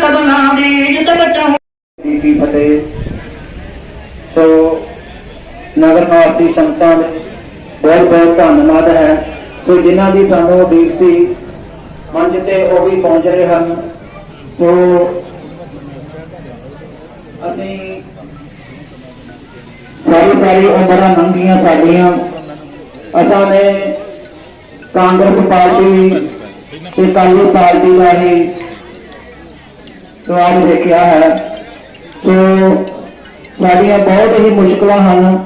ਕਦਮਾਂ ਦੀ ਜਿੱਤ ਬਚਾਉ ਜੀ ਫਤਿਹ। ਸੋ ਨਗਰ ਨਿਵਾਸੀ ਸੰਗਤਾਂ ਦੇ ਬਹੁਤ ਬਹੁਤ ਧੰਨਵਾਦ ਹੈ। ਸੋ ਜਿਨ੍ਹਾਂ ਦੀ ਸਾਨੂੰ ਉਡੀਕ ਸੀ, ਮੰਚ ਤੇ ਉਹ ਵੀ ਪਹੁੰਚ ਰਹੇ ਹਨ। ਸੋ ਅਸੀਂ ਸਾਰੀ ਸਾਰੀ ਉਮਰਾਂ ਲੰਘੀਆਂ ਸਾਡੀਆਂ। ਅਸਾਂ ਨੇ ਕਾਂਗਰਸ ਪਾਰਟੀ ਤੇ ਕਾਲੀ ਪਾਰਟੀ ਦਾ ਹੀ ਸਵਾਲ ਦੇਖਿਆ ਹੈ। ਸੋ ਸਾਡੀਆਂ ਬਹੁਤ ਹੀ ਮੁਸ਼ਕਲਾਂ ਹਨ।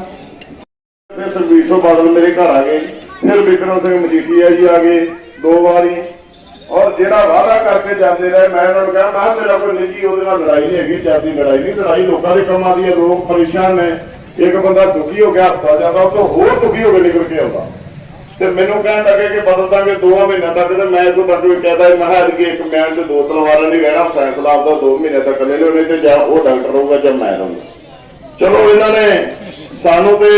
ਫਿਰ ਸਰਬੀਰ ਤੋਂ ਬਾਦਲ ਮੇਰੇ ਘਰ ਆ ਗਏ। ਫਿਰ ਵਿਕਰਮ ਸਿੰਘ ਮਜੀਠੀਆ ਜੀ ਆ ਗਏ ਦੋ ਵਾਰੀ। ਔਰ ਜਿਹੜਾ ਵਾਅਦਾ ਕਰਕੇ ਜਾਂਦੇ ਰਹੇ, ਮੈਂ ਉਹਨਾਂ ਨੂੰ ਕਿਹਾ, ਮੈਂ ਮੇਰਾ ਕੋਈ ਨਿੱਜੀ, ਉਹਦੇ ਨਾਲ ਲੜਾਈ ਨਹੀਂ ਹੈਗੀ, ਜਾਤੀ ਲੜਾਈ ਨਹੀਂ, ਲੜਾਈ ਲੋਕਾਂ ਦੇ ਕੰਮਾਂ ਦੀ ਹੈ, ਲੋਕ ਪਰੇਸ਼ਾਨ ਨੇ। ਇੱਕ ਬੰਦਾ ਦੁਖੀ ਹੋ ਗਿਆ, ਹਫਤਾ ਜਾਂਦਾ ਉਹ ਤੋਂ ਹੋਰ ਦੁਖੀ ਹੋ ਕੇ ਨਿਕਲ ਕੇ ਆਉਂਦਾ। ਤੇ ਮੈਨੂੰ ਕਹਿਣ ਲੱਗੇ ਕਿ ਬਦਲ ਦਾਂਗੇ ਦੋ ਮਹੀਨਿਆਂ ਤੱਕ ਤੇ ਮੈਂ ਤੋਂ ਬੰਦੂ ਕਹਦਾ ਮੈਂ ਕਿਹਾ ਕਿ ਇੱਕ ਮੈਚ ਤੇ ਦੋ ਤਲਵਾਰਾਂ ਨਹੀਂ ਰਹਿਣਾ, ਫੈਸਲਾ ਆਪਦਾ ਦੋ ਮਹੀਨੇ ਤੱਕ ਲੈ ਲਿਓ, ਨਹੀਂ ਤੇ ਜਾਂ ਉਹ ਡਾਕਟਰ ਰਹੂਗਾ ਜਾਂ ਮੈਂ ਰਹੂੰਗਾ ਚਲੋ ਇਹਨਾਂ ਨੇ ਸਾਨੂੰ ਤੇ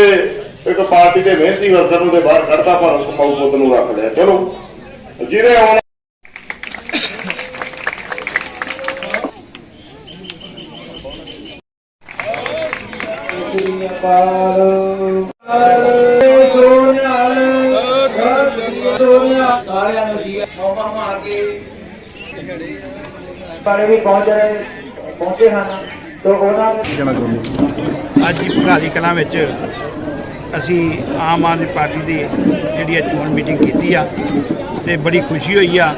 ਇੱਕ ਪਾਰਟੀ ਦੇ ਮਿਹਨਤੀ ਵਰਕਰ ਨੂੰ ਤੇ ਬਾਹਰ ਕੱਢਤਾ, ਪਰ ਕਮਾਊ ਪੁੱਤ ਨੂੰ ਰੱਖ ਲਿਆ। ਚਲੋ, ਜਿਹਦੇ ਆਉਣਾ ਸਾਰਿਆਂ ਮੌਕਾ ਮਾਰ ਕੇ ਬਾਰੇ ਵੀ ਪਹੁੰਚ ਰਹੇ ਪਹੁੰਚੇ ਹਨ। ਤੋਂ ਉਹਨਾਂ ਨੇ ਅੱਜ ਹੀ ਭਗਾਲੀ ਕਲਾਂ ਵਿੱਚ ਅਸੀਂ ਆਮ ਆਦਮੀ ਪਾਰਟੀ ਦੀ ਜਿਹੜੀ ਚੋਣ ਮੀਟਿੰਗ ਕੀਤੀ ਆ ਤੇ ਬੜੀ ਖੁਸ਼ੀ ਹੋਈ ਆ।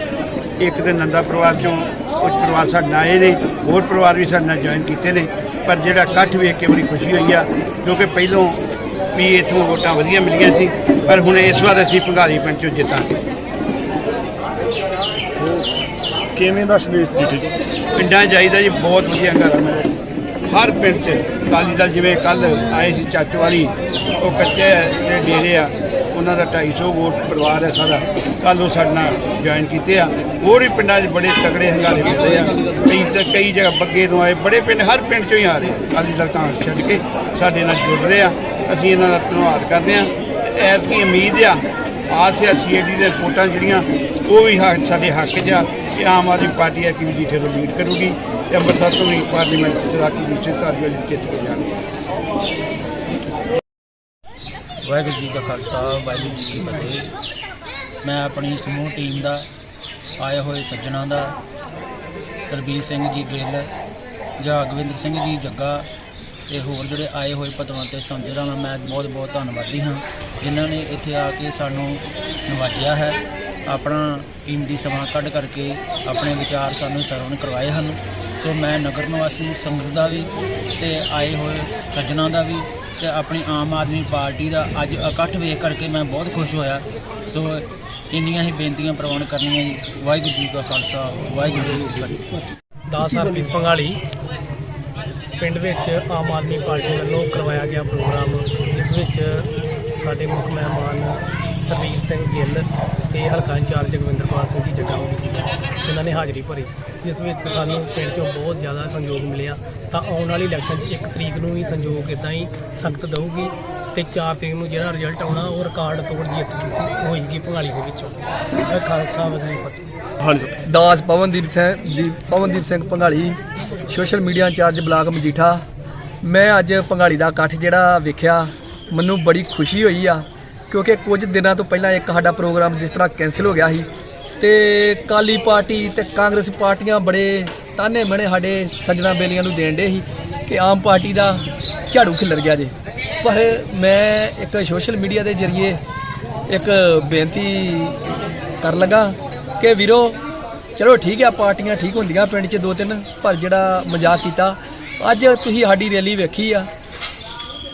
ਇੱਕ ਤੇ ਨੰਦਾ ਪਰਿਵਾਰ ਚੋਂ ਕੁਝ ਪਰਿਵਾਰ ਸਾਡੇ ਨਾਲ ਆਏ ਨੇ ਹੋਰ ਪਰਿਵਾਰ ਵੀ ਸਾਡੇ ਨਾਲ ਜੁਆਇਨ ਕੀਤੇ ਨੇ ਪਰ ਜਿਹੜਾ ਇਕੱਠ ਵੇਖ ਕੇ ਬੜੀ ਖੁਸ਼ੀ ਹੋਈ ਆ ਕਿਉਂਕਿ ਪਹਿਲੋਂ ਵੀ ਇਥੋਂ ਵੋਟਾਂ ਵਧੀਆ ਮਿਲੀਆਂ ਸੀ ਪਰ ਹੁਣ ਇਸ ਵਾਰ ਅਸੀਂ ਭਗਾਲੀ ਪਿੰਡ ਚੋਂ ਜਿੱਤਾਂਗੇ। ਕਿਵੇਂ ਦਾ ਸੰਦੇਸ਼ ਦਿੱਤੀ ਪਿੰਡਾਂ 'ਚ ਜਾਈਦਾ ਜੀ, ਬਹੁਤ ਵਧੀਆ ਘਰ ਹੈ। ਹਰ ਪਿੰਡ 'ਚ ਅਕਾਲੀ ਦਲ, ਜਿਵੇਂ ਕੱਲ ਆਏ ਸੀ ਚਾਚੋ ਵਾਲੀ, ਉਹ ਕੱਚੇ ਜਿਹੜੇ ਡੇਰੇ ਆ, ਉਹਨਾਂ ਦਾ 250 ਵੋਟ ਪਰਿਵਾਰ ਹੈ ਸਾਰਾ। ਕੱਲ ਉਹ ਸਾਡੇ ਨਾਲ ਜੁਆਇਨ ਕੀਤੇ ਆ। ਹੋਰ ਵੀ ਪਿੰਡਾਂ 'ਚ ਬੜੇ ਤਗੜੇ ਹੰਗਾਰੇ ਮਿਲਦੇ ਆ। ਕਈ ਤੇ ਕਈ ਜਗ੍ਹਾ ਬੱਗੇ ਤੋਂ ਆਏ, ਬੜੇ ਪਿੰਡ ਹਰ ਪਿੰਡ 'ਚੋਂ ਹੀ ਆ ਰਹੇ ਆ। ਅਕਾਲੀ ਦਲ ਕਾਂਗਰਸ ਛੱਡ ਕੇ ਸਾਡੇ ਨਾਲ ਜੁੜ ਰਹੇ ਆ। ਅਸੀਂ ਇਹਨਾਂ ਦਾ ਧੰਨਵਾਦ ਕਰਦੇ ਆ। ਐਤਕੀ ਉਮੀਦ ਆ ਆਸ ਆ ਸੀਏਡੀ ਦੇ ਰਿਪੋਰਟਾਂ ਜਿਹੜੀਆਂ, ਉਹ ਵੀ ਹੱਕ ਸਾਡੇ ਹੱਕ 'ਚ ਆ ਕਿ ਆਮ ਆਦਮੀ ਪਾਰਟੀ ਹੈ ਕਿ ਮਜੀਠੇ ਤੋਂ ਲੀਡ ਕਰੂਗੀ ਤੇ ਅੰਮ੍ਰਿਤਸਰ ਤੋਂ ਵੀ ਪਾਰਲੀਮੈਂਟ ਸਦਾਕੀ ਦੀ ਸਿੱਧਾਰੀ ਵਾਲੀ ਜਿੱਤ ਕੇ ਜਾਣਗੇ। ਵਾਹਿਗੁਰੂ ਜੀ ਕਾ ਖਾਲਸਾ, ਵਾਹਿਗੁਰੂ ਜੀ ਕੀ ਫਤਿਹ। ਮੈਂ ਆਪਣੀ ਸਮੂਹ ਟੀਮ ਦਾ, ਆਏ ਹੋਏ ਸੱਜਣਾ ਦਾ, ਤਰਬੀਰ ਸਿੰਘ ਜੀ ਗਿੱਲ ਜਾਂ ਅਗਵਿੰਦਰ ਸਿੰਘ ਜੀ ਜੱਗਾ ਤੇ ਹੋਰ ਜਿਹੜੇ ਆਏ ਹੋਏ ਪਤਵੰਤੇ ਸੰਜਰਾਂ ਨਾਲ ਮੈਂ ਬਹੁਤ ਬਹੁਤ ਧੰਨਵਾਦੀ ਹਾਂ। ਜਿਨ੍ਹਾਂ ਨੇ ਇੱਥੇ ਆ ਕੇ ਸਾਨੂੰ ਨਵਾਜਿਆ ਹੈ। ਆਪਣਾ ਕੀਮਤੀ ਸਮਾਂ ਕੱਢ ਕਰਕੇ ਆਪਣੇ ਵਿਚਾਰ ਸਾਨੂੰ ਸਰਵਣ ਕਰਵਾਏ ਹਨ। ਸੋ ਮੈਂ ਨਗਰ ਨਿਵਾਸੀ ਸੰਗਤ ਦਾ ਵੀ ਤੇ ਆਏ ਹੋਏ ਸੱਜਣਾ ਦਾ ਵੀ ਤੇ ਆਪਣੀ ਆਮ ਆਦਮੀ ਪਾਰਟੀ ਦਾ ਅੱਜ ਇਕੱਠ ਵੇਖ ਕਰਕੇ ਮੈਂ ਬਹੁਤ ਖੁਸ਼ ਹੋਇਆ। ਸੋ ਇੰਨੀਆਂ ਹੀ ਬੇਨਤੀਆਂ ਪ੍ਰਵਾਨ ਕਰਨੀਆਂ ਜੀ। ਵਾਹਿਗੁਰੂ ਜੀ ਕਾ ਖਾਲਸਾ, ਵਾਹਿਗੁਰੂ ਜੀ ਕੀ ਫਤਿਹ। 10 ਆਰਪੀ ਪਿੰਡ ਵਿੱਚ ਆਮ ਆਦਮੀ ਪਾਰਟੀ ਵੱਲੋਂ ਕਰਵਾਇਆ ਗਿਆ ਪ੍ਰੋਗਰਾਮ, ਜਿਸ ਵਿੱਚ ਸਾਡੇ ਮੁੱਖ ਮਹਿਮਾਨ ਤਰਵੀਰ ਸਿੰਘ ਗਿੱਲ ਤੇ ਹਲਕਾ ਇੰਚਾਰਜ ਜਗਵਿੰਦਰਪਾਲ ਸਿੰਘ ਜੀ ਜੱਗਾ ਇਹਨਾਂ ਨੇ ਹਾਜ਼ਰੀ ਭਰੀ, ਜਿਸ ਵਿੱਚ ਸਾਨੂੰ ਪਿੰਡ ਚੋਂ ਬਹੁਤ ਜ਼ਿਆਦਾ ਸੰਯੋਗ ਮਿਲਿਆ। ਤਾਂ ਆਉਣ ਵਾਲੀ ਇਲੈਕਸ਼ਨ 'ਚ 1 ਤਰੀਕ ਨੂੰ ਵੀ ਸੰਯੋਗ ਇਦਾਂ ਹੀ ਸੰਗਤ ਦਊਗੀ। ਤੇ 4 ਤਰੀਕ ਨੂੰ ਜਿਹੜਾ ਰਿਜ਼ਲਟ ਆਉਣਾ ਉਹ ਰਿਕਾਰਡ ਤੋੜ ਜਿੱਤ ਹੋਏਗੀ ਭੰਗਾਲੀ ਦੇ ਵਿੱਚੋਂ। ਇਹ ਖਾਲਸਾ ਕੀ ਫਤਿਹ ਦਾਸ ਪਵਨਦੀਪ ਸਿੰਘ ਦੀ Pavandeep Singh Panghali social media incharge block Majitha. ਮੈਂ ਅੱਜ ਪੰਘਾਲੀ ਦਾ ਇਕੱਠ ਜਿਹੜਾ ਵੇਖਿਆ ਮੈਨੂੰ ਬੜੀ ਖੁਸ਼ੀ ਹੋਈ ਆ ਕਿਉਂਕਿ ਕੁਝ ਦਿਨਾਂ ਤੋਂ ਪਹਿਲਾਂ ਇੱਕ ਸਾਡਾ ਪ੍ਰੋਗਰਾਮ ਜਿਸ ਤਰ੍ਹਾਂ ਕੈਨਸਲ ਹੋ ਗਿਆ ਸੀ ਤੇ ਕਾਲੀ ਪਾਰਟੀ ਤੇ ਕਾਂਗਰਸ ਪਾਰਟੀਆਂ ਬੜੇ ਤਾਨੇ ਮਣੇ ਸਾਡੇ ਸੱਜਣਾ ਬੇਲੀਆਂ ਨੂੰ ਦੇਣ ਦੇ ਸੀ ਕਿ ਆਮ ਪਾਰਟੀ ਦਾ ਝਾੜੂ ਖਿਲਰ ਗਿਆ ਜੇ। ਪਰ ਮੈਂ ਇੱਕ ਸੋਸ਼ਲ ਮੀਡੀਆ ਦੇ ਜ਼ਰੀਏ ਇੱਕ ਬੇਨਤੀ ਕਰਨ ਲੱਗਾ ਕਿ ਵੀਰੋ, ਚਲੋ ਠੀਕ ਆ, ਪਾਰਟੀਆਂ ਠੀਕ ਹੁੰਦੀਆਂ ਪਿੰਡ 'ਚ ਦੋ ਤਿੰਨ, ਪਰ ਜਿਹੜਾ ਮਜ਼ਾਕ ਕੀਤਾ, ਅੱਜ ਤੁਸੀਂ ਸਾਡੀ ਰੈਲੀ ਵੇਖੀ ਆ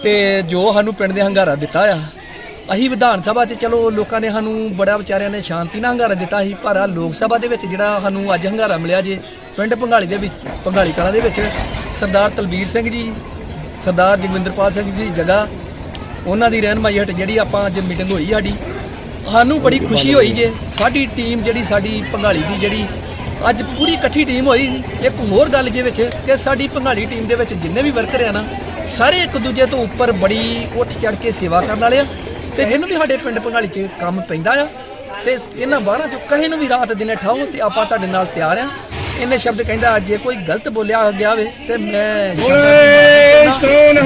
ਤੇ ਜੋ ਸਾਨੂੰ ਪਿੰਡ ਦੇ ਹੰਗਾਰਾ ਦਿੱਤਾ ਆ, ਅਸੀਂ ਵਿਧਾਨ ਸਭਾ 'ਚ ਚਲੋ ਲੋਕਾਂ ਨੇ ਸਾਨੂੰ ਬੜਾ ਵਿਚਾਰਿਆਂ ਨੇ ਸ਼ਾਂਤੀ ਨਾਲ ਹੰਗਾਰਾ ਦਿੱਤਾ ਸੀ, ਪਰ ਆ ਲੋਕ ਸਭਾ ਦੇ ਵਿੱਚ ਜਿਹੜਾ ਸਾਨੂੰ ਅੱਜ ਹੰਗਾਰਾ ਮਿਲਿਆ ਜੇ, ਪਿੰਡ ਭੰਗਾਲੀ ਦੇ ਵਿੱਚ, ਭੰਗਾਲੀ ਕਲਾਂ ਦੇ ਵਿੱਚ, ਸਰਦਾਰ ਤਲਬੀਰ ਸਿੰਘ ਜੀ ਸਰਦਾਰ ਜਗਵਿੰਦਰਪਾਲ ਸਿੰਘ ਜੀ ਜਗ੍ਹਾ, ਉਹਨਾਂ ਦੀ ਰਹਿਨਮਾਈ ਹੇਠ ਜਿਹੜੀ ਆਪਾਂ ਅੱਜ ਮੀਟਿੰਗ ਹੋਈ ਸਾਡੀ, ਸਾਨੂੰ ਬੜੀ ਖੁਸ਼ੀ ਹੋਈ ਜੇ ਸਾਡੀ ਟੀਮ ਜਿਹੜੀ ਸਾਡੀ ਭੰਗਾਲੀ ਦੀ ਜਿਹੜੀ ਅੱਜ ਪੂਰੀ ਇਕੱਠੀ ਟੀਮ ਹੋਈ ਸੀ। ਇੱਕ ਹੋਰ ਗੱਲ ਜੇ ਵਿੱਚ ਕਿ ਸਾਡੀ ਭੰਗਾਲੀ ਟੀਮ ਦੇ ਵਿੱਚ ਜਿੰਨੇ ਵੀ ਵਰਕਰ ਆ ਨਾ, ਸਾਰੇ ਇੱਕ ਦੂਜੇ ਤੋਂ ਉੱਪਰ ਬੜੀ ਉੱਠ ਚੜ ਕੇ ਸੇਵਾ ਕਰਨ ਵਾਲੇ ਆ ਤੇ ਇਹਨੂੰ ਵੀ ਸਾਡੇ ਪਿੰਡ ਭੰਗਾਲੀ 'ਚ ਕੰਮ ਪੈਂਦਾ ਆ ਤੇ ਇਹਨਾਂ ਬਾਹਰਾਂ ਚੋਂ ਕਹੇ ਨੂੰ ਵੀ ਰਾਤ ਦਿਨੇ ਠਾਓ ਤੇ ਆਪਾਂ ਤੁਹਾਡੇ ਨਾਲ ਤਿਆਰ ਆ ਇਹਨੇ ਸ਼ਬਦ ਕਹਿੰਦਾ ਜੇ ਕੋਈ ਗਲਤ ਬੋਲਿਆ ਹੋ। ਗਿਆ ਹੋਵੇ ਤੇ ਮੈਂ ਬੋਲੇ ਸੋਨ